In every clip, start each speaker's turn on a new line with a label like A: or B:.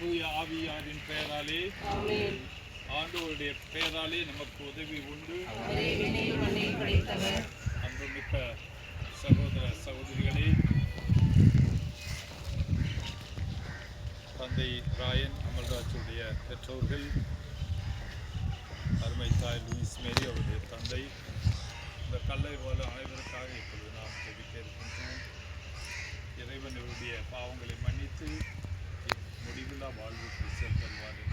A: தூய ஆவியாரின் பெயராலே. ஆண்டோருடைய பெயராலே நமக்கு உதவி உண்டு. அன்புமிக்க சகோதர சகோதரிகளே தந்தை ராயன் அமல்ராஜுடைய பெற்றோர்கள்
B: ডিসি একজন ওয়ার্ডের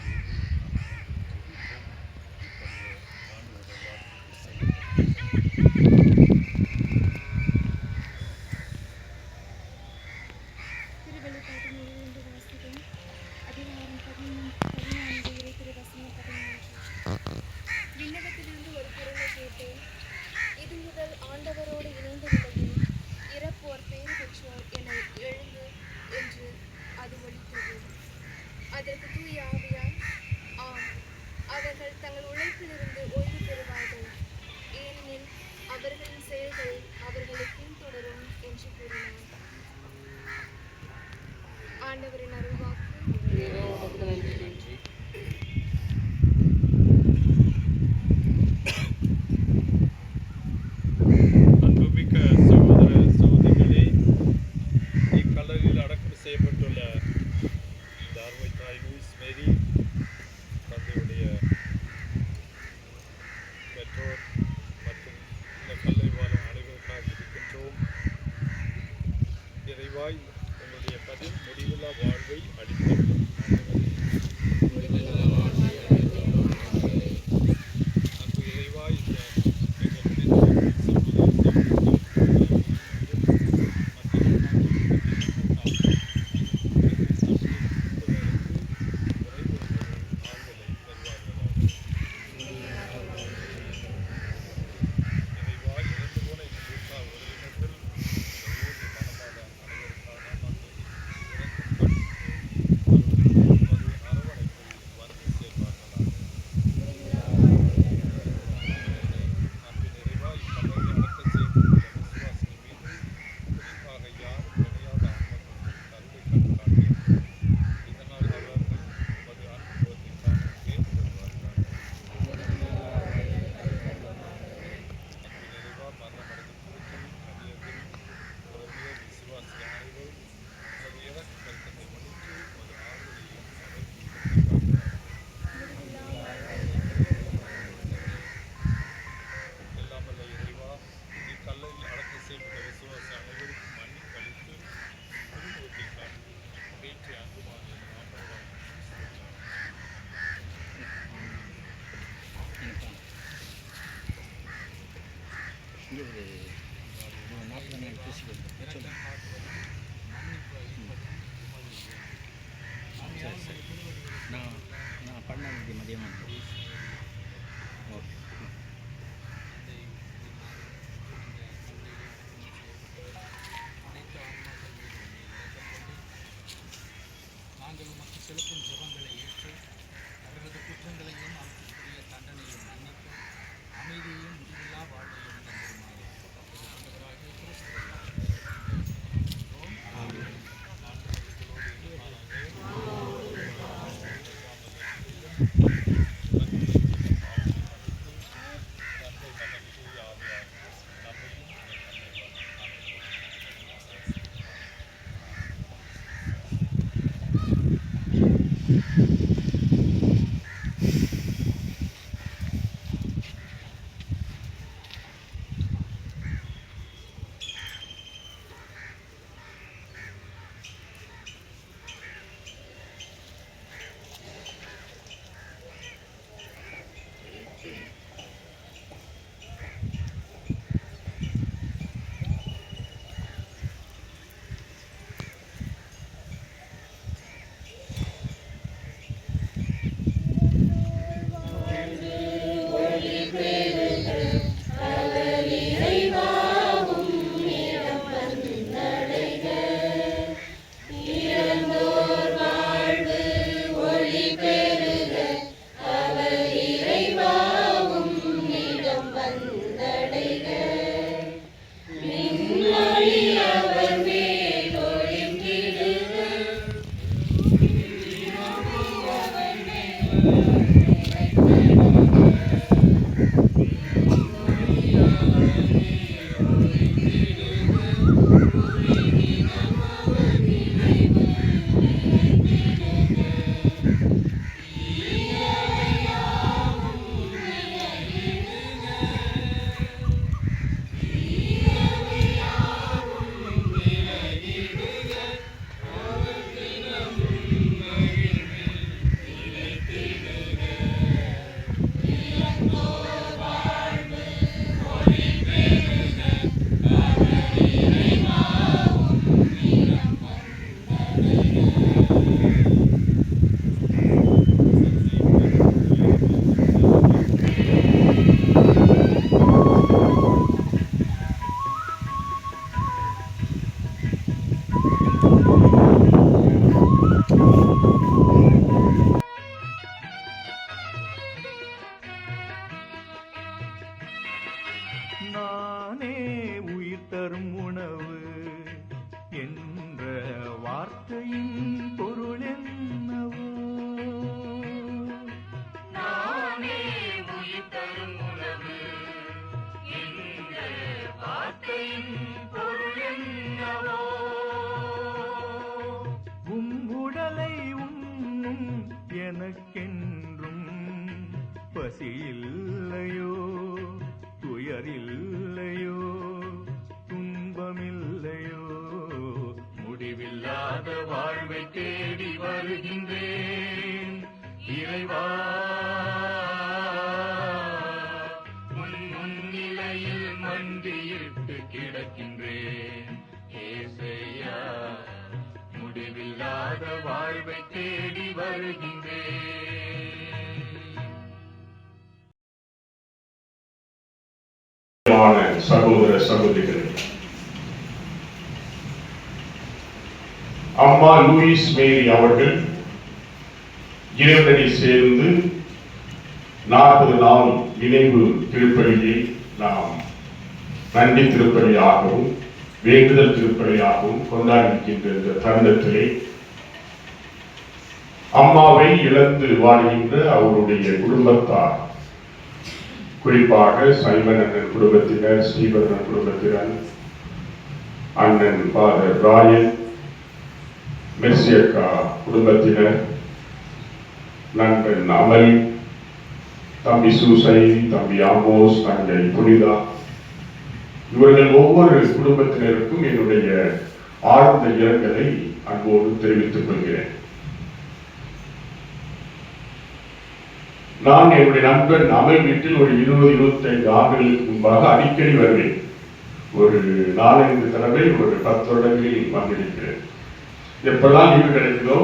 B: నా నా పండుగ మధ్యమంతా
C: இறைவா.
D: முன்னிலையில் மண்டியிட்டு கிடக்கின்றேன். ஏசையா முடிவில்லாத வாழ்வை தேடி வருகின்றேன்.
E: சகோதர சகோதரிகளே. அம்மா லூயிஸ் மேரி அவர்கள் இறைவனடி சேர்ந்து நாற்பது நாள் நினைவு திருப்பலியை நாம் நன்றி திருப்பலியாகவும் வேண்டுதல் திருப்பலியாகவும் கொண்டாடிக்கின்ற இந்த தருணத்திலே அம்மாவை இழந்து வாழ்கின்ற அவருடைய குடும்பத்தார் குறிப்பாக சைமன் அண்ணன் குடும்பத்தினர் ஸ்ரீவர்ணன் குடும்பத்தினர் அண்ணன் ஃபாதர் ராயன் மெர்சியக்கா குடும்பத்தினர் நண்பன் அமல் தம்பி சூசை தம்பி ஆமோஸ் தங்கை புனிதா. இவர்கள் ஒவ்வொரு குடும்பத்தினருக்கும் என்னுடைய ஆழ்ந்த இரங்கலை அன்போடு தெரிவித்துக் கொள்கிறேன். நான் என்னுடைய நண்பன் அமல் வீட்டில் ஒரு இருபது இருபத்தைந்து ஆண்டுகளுக்கு முன்பாக அடிக்கடி வருவேன். ஒரு நாலஞ்சு தடவை ஒரு பத்து வருடங்களில் வந்திருக்கிறேன். எப்பெல்லாம் லீவு கிடைக்குதோ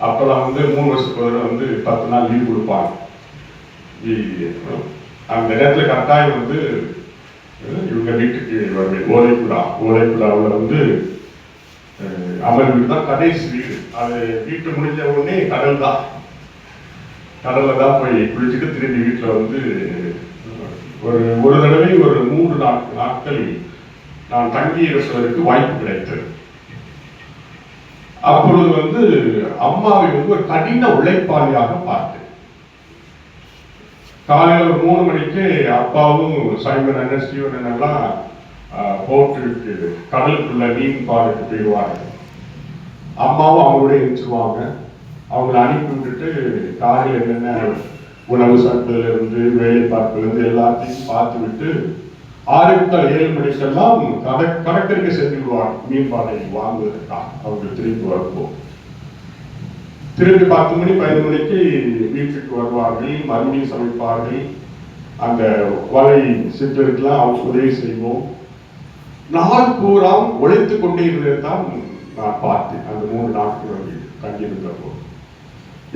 E: அப்போல்லாம் வந்து மூணு வருஷத்துக்கு ஒரு வந்து பத்து நாள் லீவ் கொடுப்பாங்க. அந்த நேரத்தில் கட்டாயம் வந்து இவங்க வீட்டுக்கு வருவேன் ஓலைக்குடா ஓலைக்குடாவில் வந்து அஹ், அமல் வீடு தான் கடைசி வீடு. அது வீட்டு முடிஞ்ச உடனே கடல் தான். கடல்ல தான் போய் குளிச்சுட்டு திரும்பி வீட்டில் வந்து ஒரு ஒரு தடவை ஒரு மூன்று நாட்- நாட்கள் நான் தங்கி இருப்பதற்கு வாய்ப்பு கிடைத்தது. அப்பொழுது வந்து அம்மாவை வந்து ஒரு கடின உழைப்பாளியாக பார்த்தேன் காலையில் ஒரு மூணு மணிக்கு அப்பாவும் சைமன் அண்ணன் ஸ்டீவன் அண்ணெல்லாம் போட்டு போட்டுக்கு கடலுக்குள்ள மீன் பாலுக்கு போயிடுவாங்க. அம்மாவும் அவங்களோட எழுச்சிருவாங்க அவங்கள அனுப்பி விட்டுட்டு காலையில் என்னென்ன உணவு சட்டத்துல இருந்து வேலை பார்ப்பிலிருந்து எல்லாத்தையும் பார்த்து விட்டு ஆறு முதல் செல்லாம் மணிக்கெல்லாம் கடை கடற்கரைக்கு சென்று விடுவார் மீன்பாலை வாங்குவதற்காக அவர்கள் திரும்பி வருவோம் திரும்பி பத்து மணி பதினொரு மணிக்கு வீட்டுக்கு வருவார்கள் மறுபடியும் சமைப்பார்கள். அந்த வலை சிற்றருக்கெல்லாம் அவங்க உதவி செய்வோம். நாள் பூராம் உழைத்து கொண்டே இருந்ததை தான் நான் பார்த்தேன். அந்த மூணு நாட்கள் தங்கியிருந்தப்போ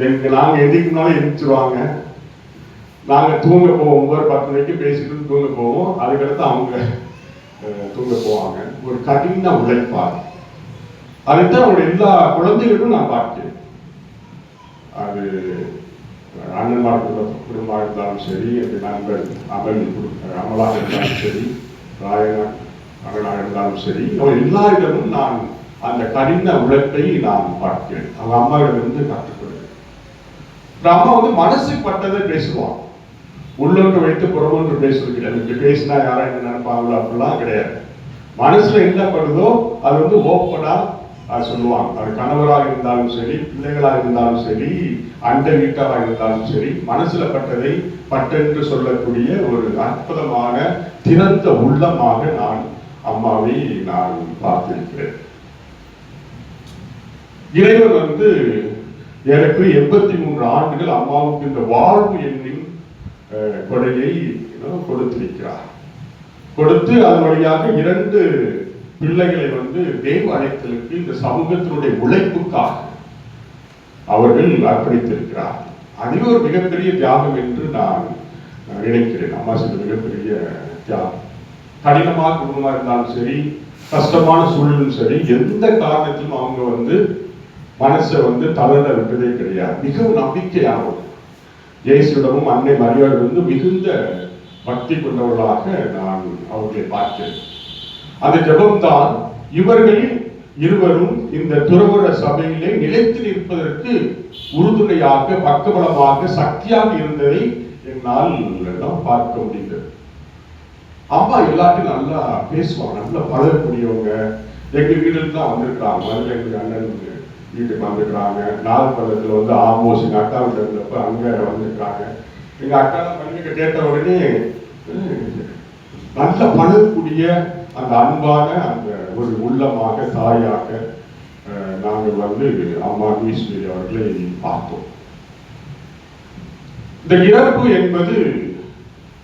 E: எங்க நாங்கள் எதுக்குனாலும் எந்திரிச்சிருவாங்க. நாங்க தூங்க போவோம். ஒவ்வொரு பத்து மணிக்கு பேசிட்டு தூங்க போவோம். அதுக்கடுத்து அவங்க அஹ், தூங்க போவாங்க. ஒரு கடின உழைப்பார் அதுதான் அவங்க எல்லா குழந்தைகளும் நான் பார்க்கிறேன் அது அண்ணன்மார் குடும்பமாக இருந்தாலும் சரி என் நண்பர் அமல் அமலாக இருந்தாலும் சரி ராயனா அமலாக இருந்தாலும் சரி எல்லா எல்லாரிடமும் நான் அந்த கடின உழைப்பை நான் பார்க்கிறேன் அவங்க அம்மாவிடமிருந்து கற்றுக்கொள்கிறேன் அம்மா வந்து மனசுக்கு பட்டதை பேசுவான் உள்ளொன்று வைத்து புறமொன்று பேசுவது இப்படி பேசினா யாரும் என்ன நினைப்பாங்களோ அப்படிலாம் கிடையாது. மனசுல என்ன படுதோ அது வந்து ஓப்பனா அது சொல்லுவாங்க. அது கணவராக இருந்தாலும் சரி பிள்ளைகளாக இருந்தாலும் சரி அண்டை வீட்டாராக இருந்தாலும் சரி மனசுல பட்டதை பட்டென்று சொல்லக்கூடிய ஒரு அற்புதமான திறந்த உள்ளமாக நான் அம்மாவை நான் பார்த்திருக்கிறேன். இறைவன் வந்து எனக்கு எண்பத்தி மூன்று ஆண்டுகள் அம்மாவுக்கு இந்த வாழ்வு எண்ணின் கொடையை கொடுத்திருக்கிறார் கொடுத்து அதன் வழியாக இரண்டு பிள்ளைகளை வந்து தேவ அழைத்தலுக்கு இந்த சமூகத்தினுடைய உழைப்புக்காக அவர்கள் அர்ப்பணித்திருக்கிறார். அதுவே ஒரு மிகப்பெரிய தியாகம் என்று நான் நினைக்கிறேன். அம்மா செய்த மிகப்பெரிய தியாகம். கடினமாக குடும்பமாக இருந்தாலும் சரி கஷ்டமான சூழலும் சரி எந்த காரணத்திலும் அவங்க வந்து மனசை வந்து தளர விட்டதே கிடையாது. மிகவும் நம்பிக்கையானவர் இயேசுவிடமும் அன்னை மரியாதை வந்து மிகுந்த பக்தி கொண்டவர்களாக நான் அவர்களை பார்த்தேன். அந்த ஜெபம்தான் இவர்கள் இருவரும் இந்த துறவர சபையிலே நிலைத்து நிற்பதற்கு உறுதுணையாக பக்கபலமாக சக்தியாக இருந்ததை என்னால் நாம் பார்க்க முடிந்தது. அம்மா எல்லாத்தையும் நல்லா பேசுவாங்க நல்லா பழகக்கூடியவங்க. எங்க வீடுல தான் வந்திருக்காங்க எங்க அண்ணன் வீட்டுக்கு வந்துடுறாங்க நாகப்பள்ளத்தில் வந்து ஆமோஸ் எங்க அக்கா வீட்டுல இருந்தப்ப அங்க வந்திருக்காங்க எங்க அக்கா பள்ளிக்கு கேட்ட உடனே நல்ல பழகக்கூடிய அந்த அன்பான அந்த ஒரு உள்ளமாக தாயாக அஹ், நாங்கள் வந்து அம்மா ஈஸ்வரி அவர்களை பார்த்தோம். இந்த இறப்பு என்பது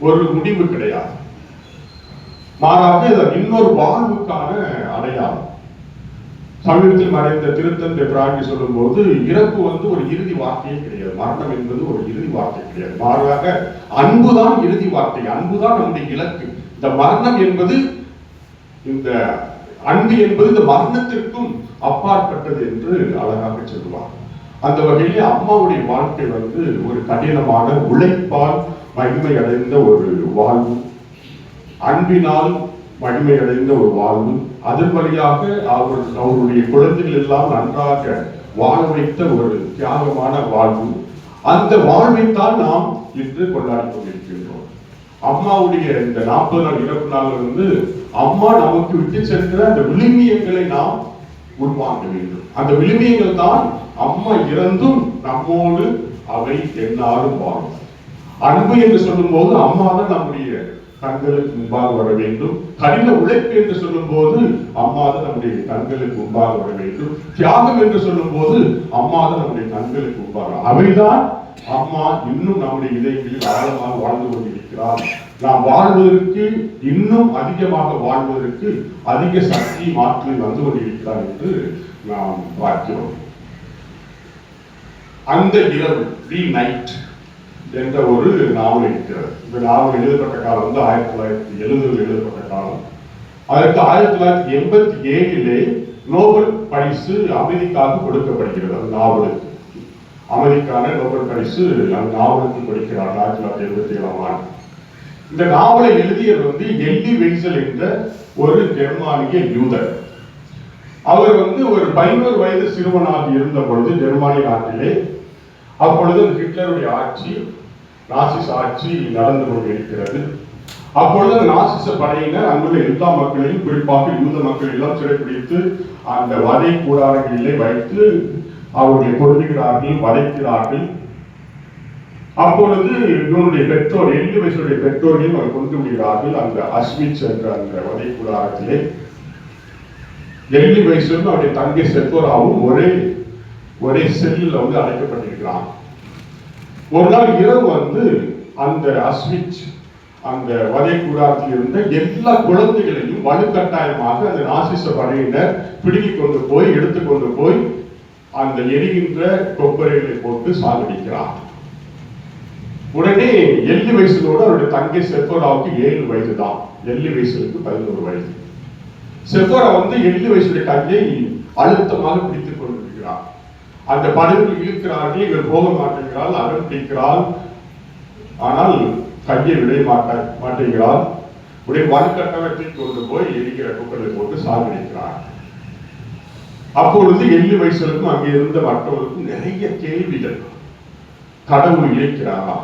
E: ஒரு முடிவு கிடையாது. மாறாக இன்னொரு வாழ்வுக்கான அடையாளம். சமீபத்தில் மறைந்த திருத்தந்தை பிராண்டி சொல்லும்போது இறப்பு வந்து ஒரு இறுதி வார்த்தையே கிடையாது. மரணம் என்பது ஒரு இறுதி வார்த்தை கிடையாது. மாறாக அன்புதான் இறுதி வார்த்தை. அன்புதான் நம்முடைய இலக்கு. இந்த மரணம் என்பது இந்த அன்பு என்பது இந்த மரணத்திற்கும் அப்பாற்பட்டது என்று அழகாக சொல்லுவார். அந்த வகையிலே அம்மாவுடைய வாழ்க்கை வந்து ஒரு கடினமான உழைப்பால் மகிமை அடைந்த ஒரு வாழ்வு. அன்பினால் மகிமை அடைந்த ஒரு வாழ்வு. அதன் வழியாக அவர் அவருடைய குழந்தைகள் எல்லாம் நன்றாக வாழ வைத்த ஒரு தியாகமான வாழ்வு. அந்த வாழ்வைத்தான் நாம் இன்று கொண்டாடி கொண்டிருக்கின்றோம். அம்மாவுடைய இந்த நாற்பது நாள் இருபத்தி நாள் வந்து அம்மா நமக்கு விட்டு சென்ற அந்த விழுமியங்களை நாம் உருவாக்க வேண்டும். அந்த விழுமியங்கள் தான் அம்மா இறந்தும் நம்மோடு அவை என்னாலும் வாழும். அன்பு என்று சொல்லும்போது அம்மா தான் நம்முடைய கண்களுக்கு முன்பாக வர வேண்டும். கடின உழைப்பு என்று சொல்லும் போது அம்மாதான் நம்முடைய கண்களுக்கு முன்பாக வர வேண்டும். தியாகம் என்று சொல்லும்போது அம்மா தான் நம்முடைய கண்களுக்கு முன்பாக அவைதான் அம்மா இன்னும் நம்முடைய இதயங்களில் ஆழமாக வாழ்ந்து கொண்டிருக்கிறார். நாம் வாழ்வதற்கு இன்னும் அதிகமாக வாழ்வதற்கு அதிக சக்தி மாற்றி வந்து கொண்டிருக்கிறார் என்று நாம் பார்க்கிறோம். அந்த இரவு தி நைட் என்ற ஒரு நாவல் இருக்கிறது. இந்த நாவல் எழுதப்பட்ட காலம் வந்து ஆயிரத்தி தொள்ளாயிரத்தி எழுபதில் எழுதப்பட்ட காலம். அதற்கு ஆயிரத்தி தொள்ளாயிரத்தி எண்பத்தி ஏழிலே நோபல் பரிசு அமைதிக்காக கொடுக்கப்படுகிறது. அந்த நாவலுக்கு. அமைதிக்கான நோபல் பரிசு அந்த நாவலுக்கு கொடுக்கிறார் ஆயிரத்தி தொள்ளாயிரத்தி எழுபத்தி ஏழாம் ஆண்டு. இந்த நாவலை எழுதியவர் வந்து எல்லி வெய்சல் என்ற ஒரு ஜெர்மானிய யூதர். அவர் வந்து ஒரு பதினோரு வயது சிறுவனாக இருந்த பொழுது ஜெர்மானிய நாட்டிலே அப்பொழுது ஹிட்லருடைய ஆட்சி நாசிஸ் ஆட்சி நடந்து கொண்டிருக்கிறது. அப்பொழுது நாசிச படையினர் அங்குள்ள எல்லா மக்களையும் குறிப்பாக யூத மக்கள் எல்லாம் சிறைப்பிடித்து அந்த வதை கூடாரங்களிலே வைத்து அவர்களை கொல்லுகிறார்கள் வதைக்கிறார்கள். அப்பொழுது இவனுடைய பெற்றோர் எல்லி வயசுடைய பெற்றோரையும் அவர் கொண்டு விடுகிறார்கள் அந்த அஸ்மிச் என்ற அந்த வதை கூடாரத்திலே. எல்லி வயசுன்னு அவருடைய தங்கை செத்தோராவும் ஒரே ஒரே செல்லில் வந்து அடைக்கப்பட்டிருக்கிறான். ஒரு நாள் இரவு வந்து அந்த அஸ்விச் அந்த வதை கூடாரத்தில் இருந்த எல்லா குழந்தைகளையும் வலுக்கட்டாயமாக அந்த நாசிச படையினர் பிடுங்கி கொண்டு போய் எடுத்துக்கொண்டு போய் அந்த எரிகின்ற கொப்பரைகளை போட்டு சாகடிக்கிறார் உடனே எள்ளி வயசுலோடு அவருடைய தங்கை செத்தோராவுக்கு ஏழு வயது தான் எல்லி வயசுக்கு பதினோரு வயது. செத்தோரா வந்து எல்லி வயசுடைய கையை அழுத்தமாக பிடித்துக் கொண்டிருக்கிறார் அந்த படகுகள் இழுக்கிறார்கள் இவர் போக மாட்டேங்கிறாள் அடம் பிடிக்கிறாள் ஆனால் கையை விட மாட்ட மாட்டேங்கிறாள். உடைய வலுக்கட்டவற்றை கொண்டு போய் எரிக்கிற குக்கலை போட்டு சாகடிக்கிறார். அப்பொழுது எள்ளி வயசுக்கும் அங்கே இருந்த மற்றவர்களுக்கும் நிறைய கேள்விகள். கடவுள் இருக்கிறாரா?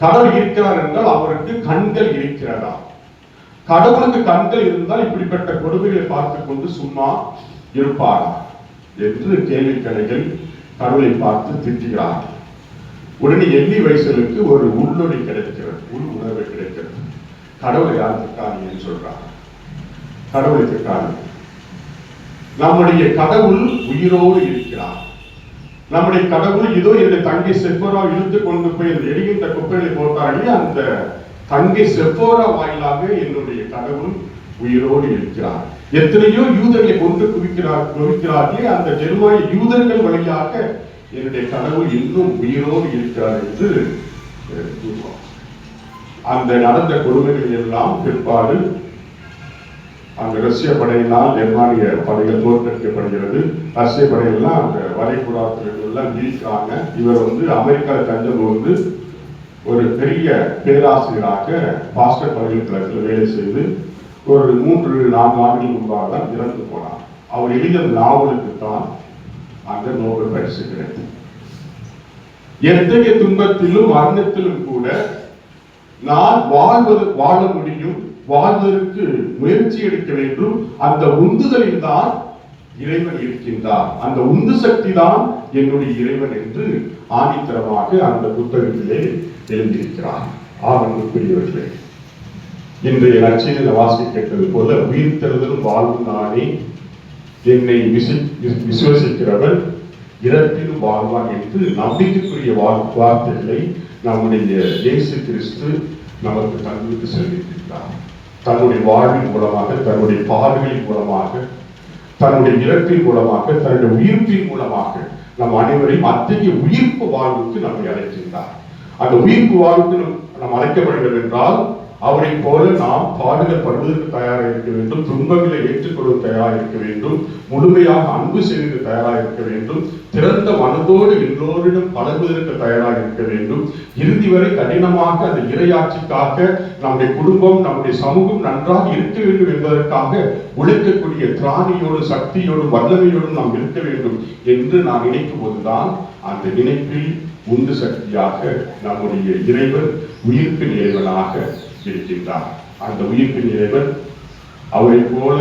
E: கடவுள் இருக்கிறார் என்றால் அவருக்கு கண்கள் இருக்கிறதா? கடவுளுக்கு கண்கள் இருந்தால் இப்படிப்பட்ட கொடுமைகளை பார்த்துக் கொண்டு சும்மா இருப்பாரா? என்று கேள்வி கலைகள் கடவுளை பார்த்து திட்டுகிறார். உடனே எண்ணி வயசலுக்கு ஒரு உள்ளொடி கிடைக்கிறது. உள் உணர்வு கிடைக்கிறது. கடவுளை யார் திட்டாதீங்கன்னு சொல்றார். கடவுளை திட்டாங்க நம்முடைய கடவுள் உயிரோடு இருக்கிறார். நம்முடைய கடவுள் இதோ என்னுடைய தங்கை செப்போரா இழுத்து கொண்டு போய் அந்த எரிகின்ற குப்பைகளை போட்டாலே அந்த தங்கை செப்போரா வாயிலாக என்னுடைய கடவுள் உயிரோடு இருக்கிறார். எத்தனையோ யூதர்களை கொண்டு குவிக்கிறார் குவிக்கிறார்களே அந்த ஜெர்மானிய யூதர்கள் வழியாக என்னுடைய கடவுள் இன்னும் உயிரோடு இருக்கிறார் என்று அந்த நடந்த கொடுமைகள் எல்லாம் பிற்பாடு அந்த ரஷ்ய படையினால் ஜெர்மானிய படைகள் தோற்கடிக்கப்படுகிறது. ரஷ்ய படையெல்லாம் அந்த வளைகுடாத்தில் நீக்கிறாங்க இவர் வந்து அமெரிக்கா தஞ்சம் வந்து ஒரு பெரிய பேராசிரியராக பாஸ்டர் பல்கலைக்கழகத்தில் வேலை செய்து ஒரு மூன்று நான்கு ஆண்டுகள் முன்பாக தான் இறந்து போனார். அவர் எழுதிய நாவலுக்கு தான் அந்த நோபல் பரிசு கிடைத்தது. எத்தகைய துன்பத்திலும் மரணத்திலும் கூட நான் வாழ்வது வாழ முடியும் வாழ்வதற்கு முயற்சி எடுக்க வேண்டும். அந்த உந்துதலில் தான் இறைவன் இருக்கின்றார். அந்த உந்து சக்தி தான் என்னுடைய இறைவன் என்று ஆணித்தரமாக அந்த புத்தகத்திலே எழுதியிருக்கிறார். ஆனந்தக்குரியவர்களே இன்றைய நச்சையில் வாசி கேட்டது போல உயிர் தெழுதலும் வாழ்வும் நானே என்னை விசி- இறப்பில் வாழ்வான் என்று நம்பிக்கைக்குரிய வார்த்தைகளை நம்முடைய இயேசு கிறிஸ்து நமக்கு தங்களுக்கு செல்லியிருக்கிறார். தன்னுடைய வாழ்வின் மூலமாக தன்னுடைய பார்வையின் மூலமாக தன்னுடைய இறப்பின் மூலமாக தன்னுடைய உயிர்ப்பின் மூலமாக நம் அனைவரையும் அத்தகைய உயிர்ப்பு வாழ்வுக்கு நம்மை அழைக்கின்றார் அந்த உயிர்ப்பு வாழ்வுக்கு நம் நாம் வேண்டும் என்றால் அவரை போல நாம் பாடுகள் படுவதற்கு தயாராக இருக்க வேண்டும் துன்பங்களை ஏற்றுக்கொள்வது தயாராக இருக்க வேண்டும் முழுமையாக அன்பு செய்வதற்கு தயாராக இருக்க வேண்டும் திறந்த மனதோடு எல்லோரிடம் பழகுவதற்கு தயாராக இருக்க வேண்டும். இறுதி வரை கடினமாக அந்த இரையாட்சிக்காக நம்முடைய குடும்பம் நம்முடைய சமூகம் நன்றாக இருக்க வேண்டும் என்பதற்காக உழைக்கக்கூடிய திராணியோடு சக்தியோடும் வல்லமையோடும் நாம் இருக்க வேண்டும் என்று நாம் நினைக்கும் போதுதான் அந்த நினைப்பில் உந்து சக்தியாக நம்முடைய இறைவன் உயிர்ப்பின் இறைவனாக இருக்கின்றார் அந்த உயிர்ப்பின் இறைவன் அவரை போல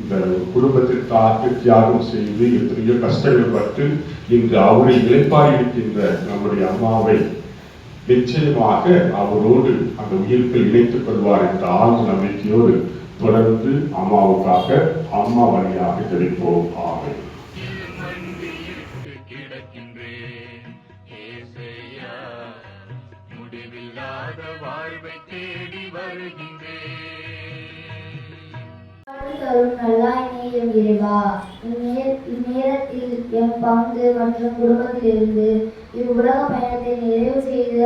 E: இந்த குடும்பத்திற்காக தியாகம் செய்து எத்தனையோ கஷ்டங்கள் பட்டு இன்று அவரை இழைப்பாயிருக்கின்ற நம்முடைய அம்மாவை நிச்சயமாக அவரோடு அந்த உயிர்ப்பில் இணைத்துக் கொள்வார் என்ற ஆழ்ந்த நம்பிக்கையோடு தொடர்ந்து அம்மாவுக்காக அம்மா வழியாக ஜெபிப்போம். ஆமென்.
F: தரும் நல்லாய் நேயம் இறைவா. இந்நேரத்தில் எம் பங்கு மற்றும் குடும்பத்திலிருந்து இவ்வுலக பயணத்தை நிறைவு செய்த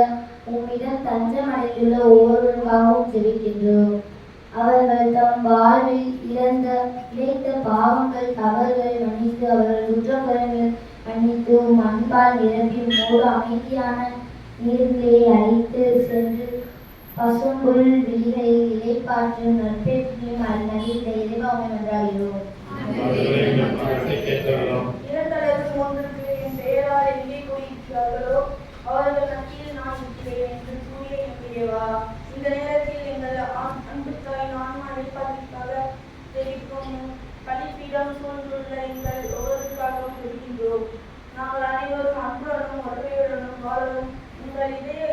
F: உம்மிடம் தஞ்சம் அடைந்துள்ள ஒவ்வொருவருக்காகவும் ஜெபிக்கின்றோம். அவர்கள் தம் வாழ்வில் இழந்த இழைத்த பாவங்கள் தவறுகளை மன்னித்து அவர்கள் குற்றங்களை மன்னித்து உம் அன்பால் நிரப்பி மூடு அமைதியான நீர்நிலையை அழைத்து சென்று பசும்புல் விழிகளை இலைப்பாற்றும் நற்பேற்றையும் அருநடித்த இறைவாமை என்றாகிறோம்
B: இரண்டளவு ஒன்றுக்கு என் பெயரால் கூறியிருக்கிறார்களோ அவர்கள் நான் இருக்கிறேன் என்று கூறிய இந்த நேரத்தில் எங்கள் தெரிவிக்கும் சூழ்ந்துள்ள எங்கள் ஒவ்வொருக்காகவும் இருக்கின்றோம் நாங்கள் அனைவரும் அன்புடனும் ஒற்றுமையுடனும் வாழவும் உங்கள் இதய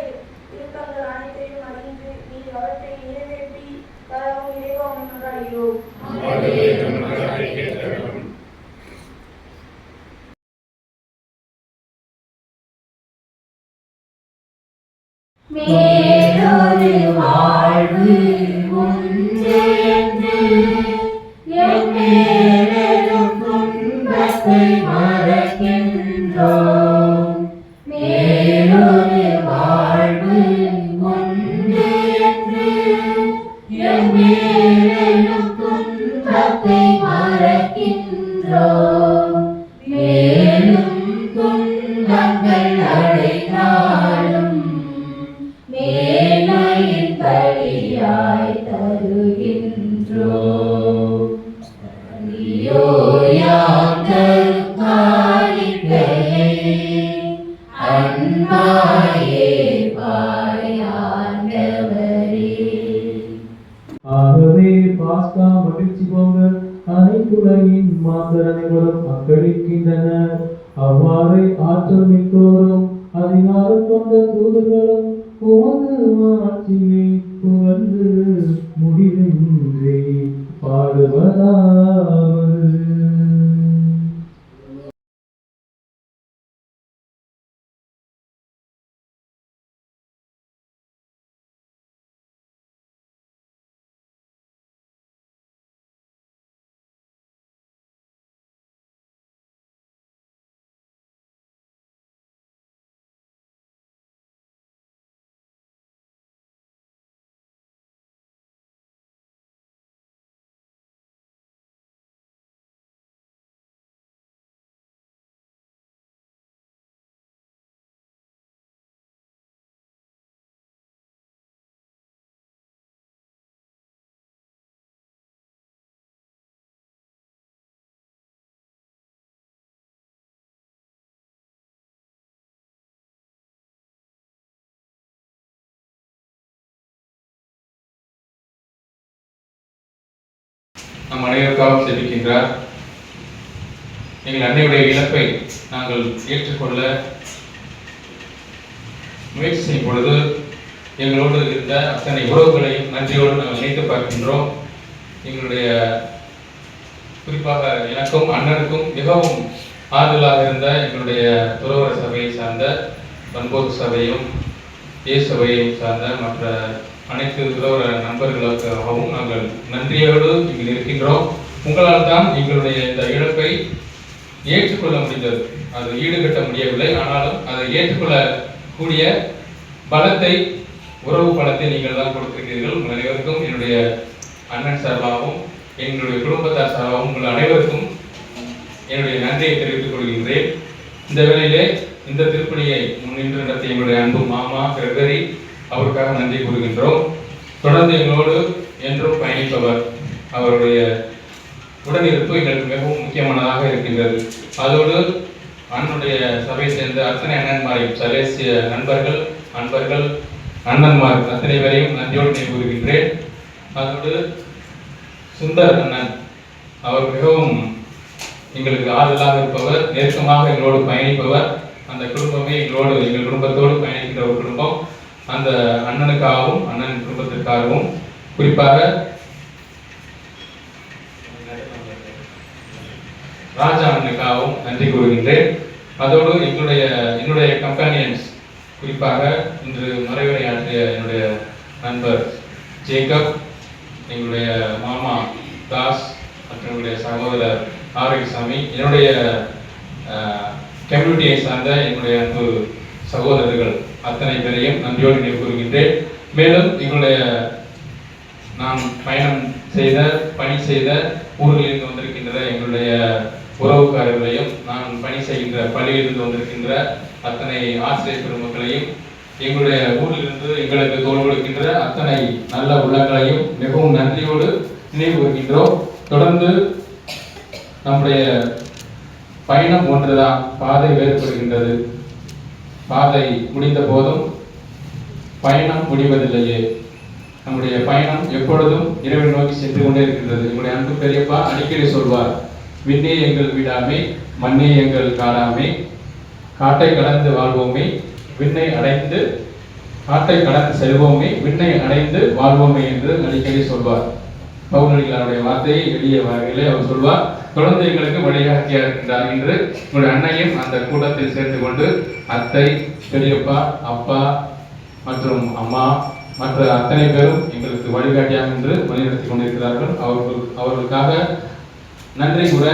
F: Yeah. அடியோயாம் தரும்
G: நம் அனைவருக்காகவும் செபிக்கின்றார். எங்கள் அன்னையுடைய இழப்பை நாங்கள் ஏற்றுக்கொள்ள முயற்சி செய்யும் பொழுது எங்களோடு இருந்த அத்தனை உறவுகளையும் நன்றியோடு நாங்கள் நினைத்து பார்க்கின்றோம். எங்களுடைய குறிப்பாக எனக்கும் அண்ணனுக்கும் மிகவும் ஆறுதலாக இருந்த எங்களுடைய துறவர சபையை சார்ந்த பண்போக்கு சபையும் ஏ சபையும் சார்ந்த மற்ற அனைத்து துறவர நண்பர்களுக்காகவும் நாங்கள் நன்றியோடு இங்கு இருக்கின்றோம் உங்களால் தான் எங்களுடைய இந்த இழப்பை ஏற்றுக்கொள்ள முடிந்தது. அது ஈடுகட்ட முடியவில்லை. ஆனாலும் அதை ஏற்றுக்கொள்ளக்கூடிய பலத்தை உறவு பலத்தை நீங்கள் தான் கொடுத்திருக்கிறீர்கள். உங்கள் அனைவருக்கும் என்னுடைய அண்ணன் சார்பாகவும் எங்களுடைய குடும்பத்தார் சார்பாகவும் உங்கள் அனைவருக்கும் என்னுடைய நன்றியை தெரிவித்துக் கொள்கின்றேன். இந்த வேளையிலே இந்த திருப்பணியை முன்னின்று நடத்திய எங்களுடைய அன்பு மாமா கிரகரி அவருக்காக நன்றி கூறுகின்றோம். தொடர்ந்து எங்களோடு என்றும் பயணிப்பவர் அவருடைய உடனிருப்பு எங்களுக்கு மிகவும் முக்கியமானதாக இருக்கின்றது. அதோடு அண்ணனுடைய சபை சேர்ந்த அத்தனை அண்ணன்மாரையும் சலேசிய நண்பர்கள் அன்பர்கள் அண்ணன்மார் அத்தனை வரையும் நன்றியோடு நினைவு கூறுகின்றேன் அதோடு சுந்தர் அண்ணன் அவர் மிகவும் எங்களுக்கு ஆறுதலாக இருப்பவர் நெருக்கமாக எங்களோடு பயணிப்பவர். அந்த குடும்பமே எங்களோடு எங்கள் குடும்பத்தோடு பயணிக்கின்ற ஒரு குடும்பம். அந்த அண்ணனுக்காகவும் அண்ணன் குடும்பத்திற்காகவும் குறிப்பாக ராஜா அண்ணனுக்காகவும் நன்றி கூறுகின்றேன். அதோடு எங்களுடைய என்னுடைய கம்பெனியன்ஸ் குறிப்பாக இன்று மறைவுரையாற்றிய என்னுடைய நண்பர் ஜேக்கப் எங்களுடைய மாமா தாஸ் மற்றும் சகோதரர் ஆரோக்கியசாமி என்னுடைய கம்யூனிட்டியை சார்ந்த என்னுடைய அன்பு சகோதரர்கள். அத்தனை பேரையும் நன்றியோடு நினைவு கூறுகின்றேன். மேலும் எங்களுடைய நாம் பயணம் செய்த பணி செய்த ஊர்களிலிருந்து வந்திருக்கின்ற எங்களுடைய உறவுக்காரர்களையும் நான் பணி செய்கின்ற பள்ளியிலிருந்து வந்திருக்கின்ற அத்தனை ஆசிரியர் பெருமக்களையும் எங்களுடைய ஊரிலிருந்து எங்களுக்கு தோல் கொடுக்கின்ற அத்தனை நல்ல உள்ளங்களையும் மிகவும் நன்றியோடு நினைவு கூறுகின்றோம். தொடர்ந்து நம்முடைய பயணம் ஒன்றுதான் பாதை வேறுபடுகின்றது. பாதை முடிந்த போதும் பயணம் முடிவதில்லையே. நம்முடைய பயணம் எப்பொழுதும் இறைவன் நோக்கி சென்று கொண்டே இருக்கின்றது. நம்முடைய அன்பு பெரியப்பா அடிக்கடி சொல்வார் விண்ணே எங்கள் விடாமை மண்ணே எங்கள் காடாமை காட்டை கடந்து வாழ்வோமே விண்ணை அடைந்து காட்டை கடந்து செல்வோமே விண்ணை அடைந்து வாழ்வோமே என்று அடிக்கடி சொல்வார். பவுனடிகளாருடைய வார்த்தையை எளிய வகையிலே அவர் சொல்வார் குழந்தைகளுக்கு எங்களுக்கு வழிகாட்டியா இருக்கின்றார் என்று உங்களுடைய அன்னையும் அந்த கூட்டத்தில் சேர்ந்து கொண்டு அத்தை பெரியப்பா அப்பா மற்றும் அம்மா மற்ற அத்தனை பேரும் எங்களுக்கு வழிகாட்டியாக என்று வழிநடத்தி கொண்டிருக்கிறார்கள். அவர்கள் அவர்களுக்காக நன்றி கூட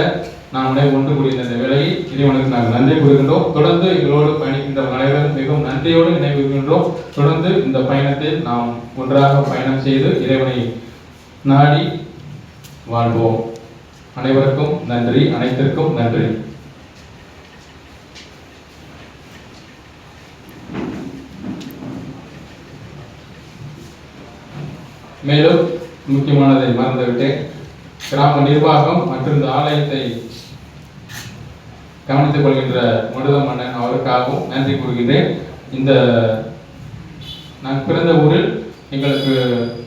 G: நாம் அனைவரும் ஒன்று கூடிய இந்த வேலையை இறைவனுக்கு நாங்கள் நன்றி கூறுகின்றோம். தொடர்ந்து எங்களோடு பயணிக்கின்ற அனைவரும் மிகவும் நன்றியோடு நினைவுகின்றோம் தொடர்ந்து இந்த பயணத்தில் நாம் ஒன்றாக பயணம் செய்து இறைவனை நாடி வாழ்வோம். அனைவருக்கும் நன்றி. அனைத்திற்கும் நன்றி. மேலும் முக்கியமானதை மறந்துவிட்டேன். கிராம நிர்வாகம் மற்றும் இந்த ஆலயத்தை கவனித்துக் கொள்கின்ற முருக மன்னன் அவருக்காகவும் நன்றி கூறுகின்றேன். இந்த நான் பிறந்த ஊரில் எங்களுக்கு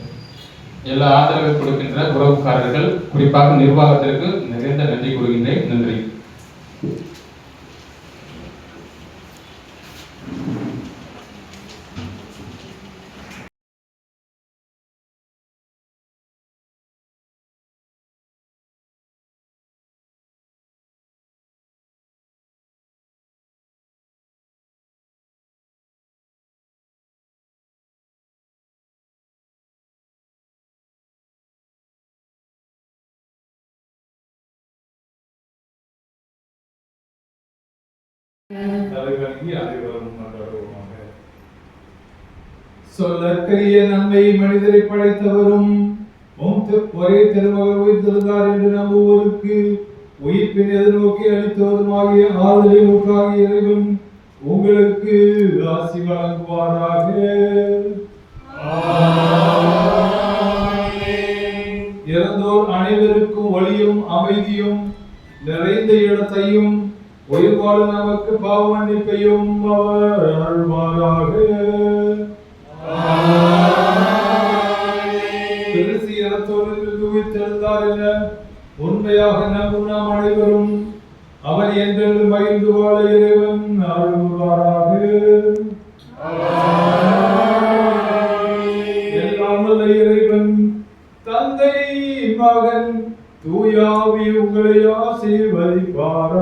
G: எல்லா ஆதரவை கொடுக்கின்ற உறவுக்காரர்கள் குறிப்பாக நிர்வாகத்திற்கு நிறைந்த நன்றி கூறுகின்றேன். நன்றி.
H: சொல்லற்கரிய நன்மை மனிதரை படைத்தவரும் ஒரே திருமகள் உயிர்த்தெழுந்தார் என்று நம்புவோருக்கு உயிர்ப்பின் எதிர்நோக்கி அளித்தவருமாகிய ஆதரவை நோக்காகிய இறைவன் உங்களுக்கு ராசி வழங்குவாராக. இறந்தோர் அனைவருக்கும் ஒளியும் அமைதியும் நிறைந்த இடத்தையும் உயிர் வாழ நமக்கு பாவ மன்னிப்பையும் அவர் அருள்வாராக. உண்மையாக நம்பும் நாம் அனைவரும். அவர் என்றென்று மகிழ்ந்து வாழ இறைவன் அருள்வாராக. எல்லாம் இறைவன் தந்தை மகன் தூயாவி உங்களை ஆசீர்வதிப்பாராக.